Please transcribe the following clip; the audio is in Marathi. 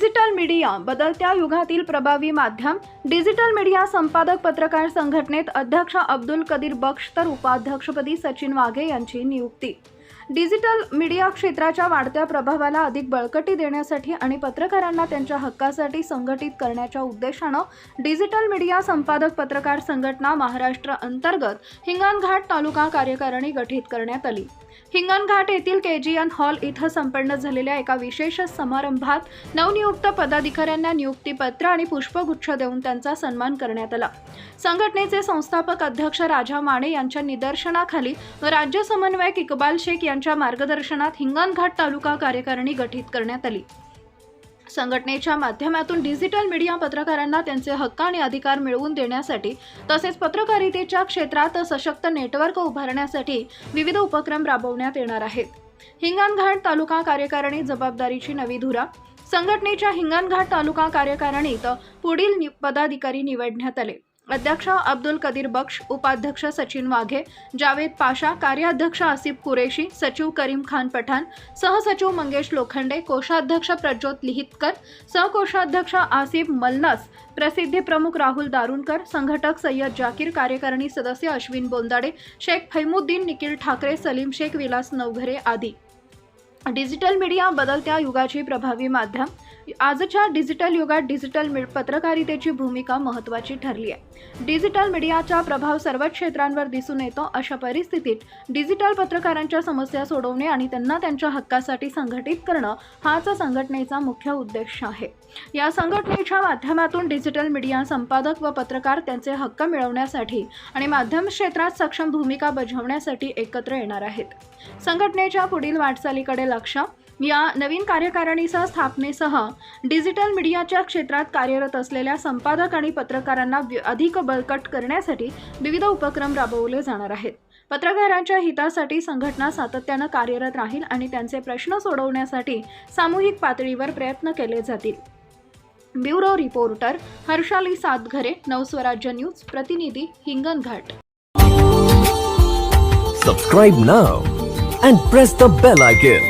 डिजिटल मीडिया बदलत्या युगातील प्रभावी माध्यम. डिजिटल मीडिया संपादक पत्रकार संघटनेत अध्यक्ष अब्दुल कदीर बक्ष तर उपाध्यक्षपदी सचिन वाघे यांची नियुक्ती. डिजिटल मीडिया क्षेत्राच्या वाढत्या प्रभावाला अधिक बळकटी देण्यासाठी आणि पत्रकारांना त्यांच्या हक्कासाठी संघटित करण्याच्या उद्देशानं डिजिटल मीडिया संपादक पत्रकार संघटना महाराष्ट्र अंतर्गत हिंगणघाट तालुका कार्यकारिणी गठीत करण्यात आली. हिंगणघाट येथील केजीएन हॉल इथं संपन्न झालेल्या एका विशेष समारंभात नवनियुक्त पदाधिकाऱ्यांना नियुक्तीपत्र आणि पुष्पगुच्छ देऊन त्यांचा सन्मान करण्यात आला. संघटनेचे संस्थापक अध्यक्ष राजा माने यांच्या निदर्शनाखाली व राज्य समन्वयक इकबाल शेख यांच्या मार्गदर्शनात हिंगणघाट तालुका कार्यकारिणी गठीत करण्यात आली. संघटनेच्या माध्यमातून डिजिटल मीडिया पत्रकारांना त्यांचे हक्क आणि अधिकार मिळवून देण्यासाठी तसेच पत्रकारितेच्या क्षेत्रात सशक्त नेटवर्क उभारण्यासाठी विविध उपक्रम राबवण्यात येणार आहेत. हिंगणघाट तालुका कार्यकारिणी जबाबदारीची नवी धुरा संघटनेच्या हिंगणघाट तालुका कार्यकारिणीत पुढील नि- पदाधिकारी निवडण्यात आले. अध्यक्ष अब्दुल कदीर बक्ष उपाध्यक्ष सचिन वाघे जावेद पाशा कार्याध्यक्ष आसिफ कुरेशी सचिव करीम खान पठाण सहसचिव मंगेश लोखंडे कोषाध्यक्ष प्रज्योत लिहितकर सहकोषाध्यक्ष आसिफ मलनास प्रसिद्धी प्रमुख राहुल दारुणकर संघटक सय्यद जाकीर कार्यकारिणी सदस्य अश्विन बोंदाडे शेख फैमुद्दीन निखिल ठाकरे सलीम शेख विलास नवघरे आदी. डिजिटल मीडिया बदलत्या युगाची प्रभावी माध्यम. आजच्या डिजिटल युगात डिजिटल पत्रकारितेची भूमिका महत्त्वाची ठरली आहे. डिजिटल मीडियाचा प्रभाव सर्वच क्षेत्रांवर दिसून येतो अशा परिस्थितीत डिजिटल पत्रकारांच्या समस्या सोडवणे आणि त्यांना त्यांच्या हक्कासाठी संघटित करणं हाच संघटनेचा मुख्य उद्देश आहे. या संघटनेच्या माध्यमातून डिजिटल मीडिया संपादक व पत्रकार त्यांचे हक्क मिळवण्यासाठी आणि माध्यम क्षेत्रात सक्षम भूमिका बजावण्यासाठी एकत्र येणार आहेत. संघटनेच्या पुढील वाटचालीकडे लक्ष या नवीन कार्यकारिणीसह स्थापनेसह डिजिटल मीडियाच्या क्षेत्रात कार्यरत असलेल्या संपादक आणि पत्रकारांना अधिक बळकट करण्यासाठी विविध उपक्रम राबवले जाणार आहेत. पत्रकारांच्या हितासाठी संघटना सातत्यानं कार्यरत राहील आणि त्यांचे प्रश्न सोडवण्यासाठी सामूहिक पातळीवर प्रयत्न केले जातील. Bureau reporter Harshali Satghare Navswarajya news प्रतिनिधी Hinganghat. Subscribe now and press the bell icon